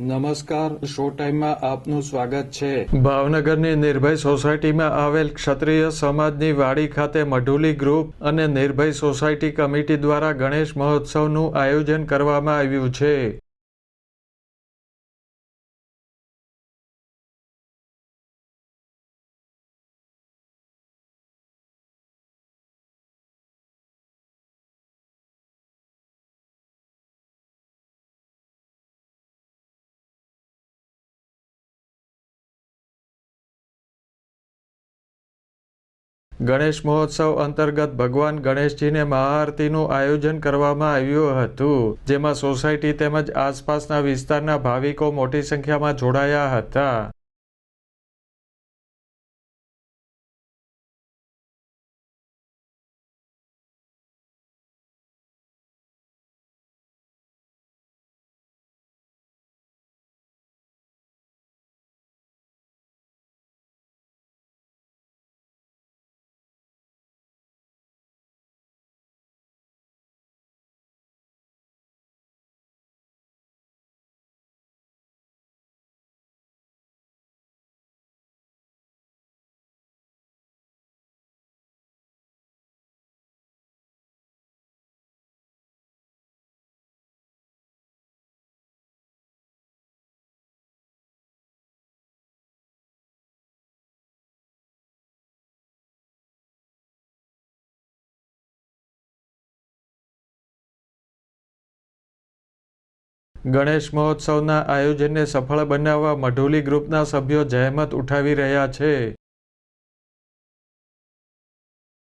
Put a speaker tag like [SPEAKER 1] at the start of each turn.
[SPEAKER 1] નમસ્કાર શો ટાઈમમાં આપનું સ્વાગત છે.
[SPEAKER 2] ભાવનગરની નિર્ભય સોસાયટીમાં આવેલ ક્ષત્રિય સમાજની વાડી ખાતે મઢુલી ગ્રુપ અને નિર્ભય સોસાયટી કમિટી દ્વારા ગણેશ મહોત્સવનું આયોજન કરવામાં આવ્યું છે. ગણેશ મહોત્સવ અંતર્ગત ભગવાન ગણેશજીને મહાઆરતીનું આયોજન કરવામાં આવ્યું હતું, જેમાં સોસાયટી તેમજ આસપાસના વિસ્તારના ભાવિકો મોટી સંખ્યામાં જોડાયા હતા. ગણેશ મહોત્સવના આયોજનને સફળ બનાવવા મઢુલી ગ્રુપના સભ્યો જહેમત ઉઠાવી રહ્યા છે.